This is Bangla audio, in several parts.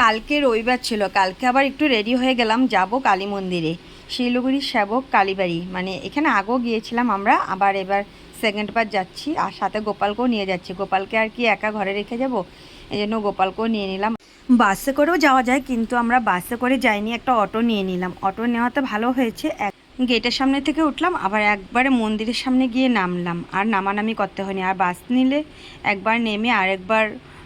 কালকে রবিবার ছিল। কালকে আবার একটু রেডি হয়ে গেলাম, যাব কালী মন্দিরে। শিলিগুড়ির সেবক, কালীবাড়ি। মানে এখানে আগেও গিয়েছিলাম আমরা, আবার এবার সেকেন্ড বার যাচ্ছি। আর সাথে গোপালকেও নিয়ে যাচ্ছি। গোপালকে আর কি একা ঘরে রেখে যাব? এই জন্য গোপালকেও নিয়ে নিলাম। বাসে করেও যাওয়া যায়, কিন্তু আমরা বাসে করে যাইনি, একটা অটো নিয়ে নিলাম। অটো নেওয়াতে ভালো হয়েছে। এক গেটের সামনে থেকে উঠলাম, আবার একবারে মন্দিরের সামনে গিয়ে নামলাম। আর নামানামি করতে হয়নি। আর বাস নিলে একবার নেমে আরেকবার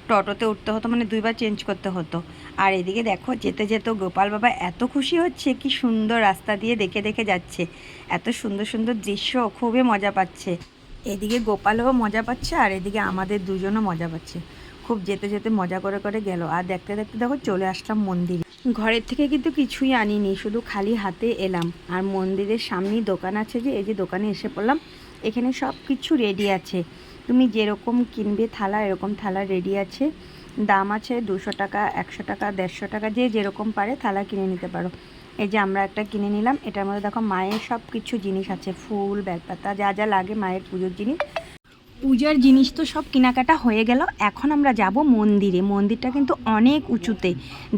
টোটোতে উঠতে হতো মানে দুইবার চেঞ্জ করতে হতো। আর এদিকে দেখো, যেতে যেতে গোপাল বাবা এত খুশি হচ্ছে, কি সুন্দর রাস্তা দিয়ে দেখে দেখে যাচ্ছে। এত সুন্দর সুন্দর দৃশ্য, খুবই মজা পাচ্ছে। এদিকে গোপালও মজা পাচ্ছে, আর এদিকে আমাদের দুজনও মজা পাচ্ছে। খুব যেতে যেতে মজা করে করে গেল। আর দেখতে দেখতে দেখো, চলে আসলাম মন্দিরে। ঘরের থেকে কিন্তু কিছুই আনিনি, শুধু খালি হাতে এলাম। আর মন্দিরের সামনেই দোকান আছে যে, এই যে দোকানে এসে পড়লাম, এখানে সব কিছু রেডি আছে। তুমি যেরকম কিনবে থালা, এরকম থালা রেডি আছে। দাম আছে দুশো টাকা, একশো টাকা, দেড়শো টাকা, যে যেরকম পারে থালা কিনে নিতে পারো। এই যে আমরা একটা কিনে নিলাম, এটার মধ্যে দেখো মায়ের সব কিছু জিনিস আছে, ফুল, বেলপাতা, যা যা লাগে মায়ের পুজোর জিনিস। পূজার জিনিস তো সব কেনাকাটা হয়ে গেল, এখন আমরা যাব মন্দিরে। মন্দিরটা কিন্তু অনেক উঁচুতে।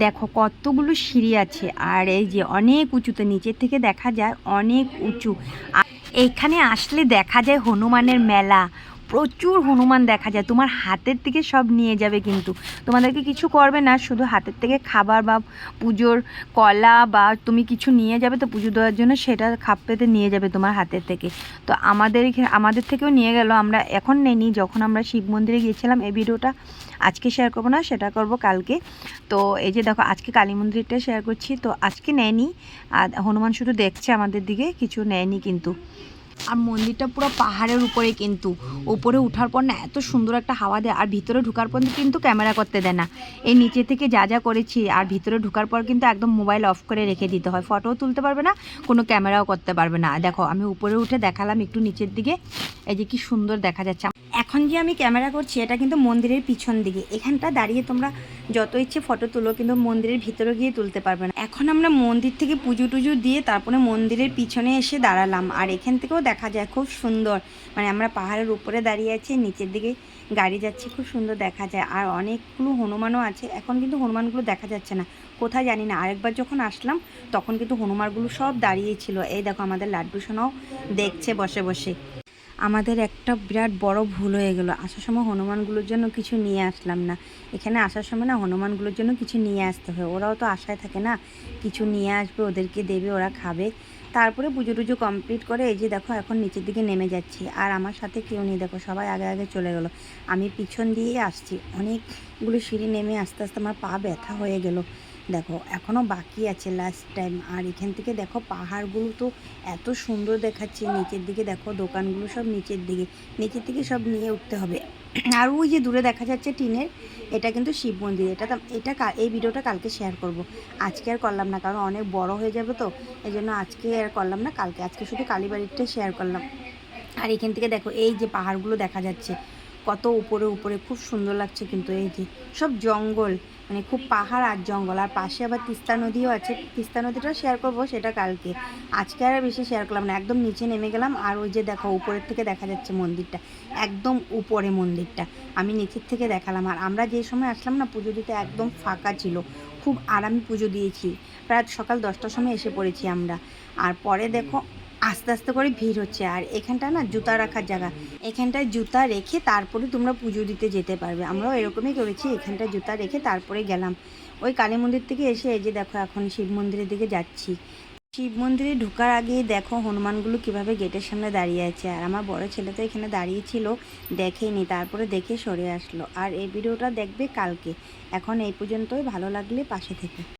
দেখো কতগুলো সিঁড়ি আছে, আর এই যে অনেক উঁচুতে, নিচের থেকে দেখা যায় অনেক উঁচু। আর এইখানে আসলে দেখা যায় হনুমানের মেলা প্রচুর হনুমান দেখা যায়। তোমার হাতের থেকে সব নিয়ে যাবে কিন্তু। তোমাদেরকে কিছু করবে না, শুধু হাতের থেকে খাবার বা পুজোর কলা বা তুমি কিছু নিয়ে যাবে তো পুজো দেওয়ার জন্য, সেটা খাপ পেতে নিয়ে যাবে তোমার হাতের থেকে। তো আমাদের আমাদের থেকেও নিয়ে গেল, আমরা এখন নেইনি যখন আমরা শিব মন্দিরে গিয়েছিলাম, এই ভিডিওটা আজকে শেয়ার করব না, সেটা করব কালকে। তো এই যে দেখো, আজকে কালী মন্দিরটা শেয়ার করছি। তো আজকে নেয়নি আর হনুমান শুধু দেখছে আমাদের দিকে, কিছু নেয়নি কিন্তু। আর মন্দিরটা পুরো পাহাড়ের উপরে কিন্তু। উপরে উঠার পর না এত সুন্দর একটা হাওয়া দেয়, আর ভিতরে ঢুকার পর কিন্তু ক্যামেরা করতে দেয় না। এই নিচে থেকে যা যা করেছি, আর ভিতরে ঢুকার পর কিন্তু একদম মোবাইল অফ করে রেখে দিতে হয়। ফটোও তুলতে পারবে না, কোনো ক্যামেরাও করতে পারবে না। দেখো, আমি উপরে উঠে দেখালাম একটু নিচের দিকে। এই যে কি সুন্দর দেখা যাচ্ছে। এখন যে আমি ক্যামেরা করছি, এটা কিন্তু মন্দিরের পিছন দিকে। এখানটা দাঁড়িয়ে তোমরা যত ইচ্ছে ফটো তুলো, কিন্তু মন্দিরের ভিতরে গিয়ে তুলতে পারবে না। এখন আমরা মন্দির থেকে পুজো টুজো দিয়ে তারপরে মন্দিরের পিছনে এসে দাঁড়ালাম। আর এখান থেকেও দেখা যায় খুব সুন্দর। মানে আমরা পাহাড়ের উপরে দাঁড়িয়ে আছি, নিচের দিকে গাড়ি যাচ্ছে, খুব সুন্দর দেখা যায়। আর অনেকগুলো হনুমানও আছে। এখন কিন্তু হনুমানগুলো দেখা যাচ্ছে না। কোথায় জানি না। আরেকবার যখন আসলাম, তখন কিন্তু হনুমানগুলো সব দাঁড়িয়ে ছিল। এই দেখো আমাদের লাড্ডু সোনাও দেখছে বসে বসে। আমাদের একটা বিরাট বড় ভুল হয়ে গেল। আসার সময় হনুমানগুলোর জন্য কিছু নিয়ে আসলাম না। এখানে আসার সময় না হনুমানগুলোর জন্য কিছু নিয়ে আসতে হয়। ওরাও তো আশায় থাকে না, কিছু নিয়ে আসবে, ওদেরকে দেবে, ওরা খাবে। তারপরে পুজো টুজো কমপ্লিট করে এই যে দেখো এখন নিচের দিকে নেমে যাচ্ছি। আর আমার সাথে কেউ নেই। দেখো সবাই আগে আগে চলে গেলো। আমি পিছন দিয়েই আসছি। অনেকগুলো সিঁড়ি নেমে আস্তে আস্তে আমার পা ব্যথা হয়ে গেল। দেখো এখনও বাকি আছে লাস্ট টাইম আর এখান থেকে দেখো, পাহাড়গুলো তো এত সুন্দর দেখাচ্ছে। নিচের দিকে দেখো, দোকানগুলো সব নিচের দিকে। নিচের দিকে সব নিয়ে উঠতে হবে। আর ওই যে দূরে দেখা যাচ্ছে টিনের, এটা কিন্তু শিব মন্দির। এটা এটা এই ভিডিওটা কালকে শেয়ার করব। আজকে আর করলাম না, কারণ অনেক বড় হয়ে যাবে তো। এই জন্য আজকে আর করলাম না, কালকে। আজকে শুধু কালীবাড়িটা শেয়ার করলাম। আর এখান থেকে দেখো, এই যে পাহাড়গুলো দেখা যাচ্ছে। কত উপরে উপরে, খুব সুন্দর লাগছে কিন্তু এই যে সব জঙ্গল মানে খুব পাহাড় আর জঙ্গল। আর পাশে আবার তিস্তা নদীও আছে, তিস্তা নদীটাও শেয়ার করব সেটা কালকে। আজকে আর বেশি শেয়ার করলাম না, একদম নিচে নেমে গেলাম আর ওই যে দেখো উপরের থেকে দেখা যাচ্ছে মন্দিরটা, একদম উপরে মন্দিরটা, আমি নিচের থেকে দেখালাম। আর আমরা যে সময় আসলাম না, পুজো দিতে একদম ফাঁকা ছিল, খুব আরামে পুজো দিয়েছি। প্রায় সকাল দশটার সময় এসে পড়েছি আমরা। আর পরে দেখো আস্তে আস্তে করে ভিড় হচ্ছে। আর এখানটা না জুতা রাখার জায়গা। এখানটায় জুতা রেখে তারপরে তোমরা পুজো দিতে যেতে পারবে। আমরাও এরকমই করেছি, এখানটায় জুতা রেখে তারপরে গেলাম। ওই কালী মন্দির থেকে এসে এই যে দেখো, এখন শিব মন্দিরের দিকে যাচ্ছি। শিব মন্দিরে ঢোকার আগেই দেখো হনুমানগুলো কীভাবে গেটের সামনে দাঁড়িয়ে আছে। আর আমার বড় ছেলে তো এখানে দাঁড়িয়ে ছিল দেখেনি তারপরে দেখে সরে আসলো। আর এই ভিডিওটা দেখবে কালকে। এখন এই পর্যন্তই, ভালো লাগলে পাশে থেকে।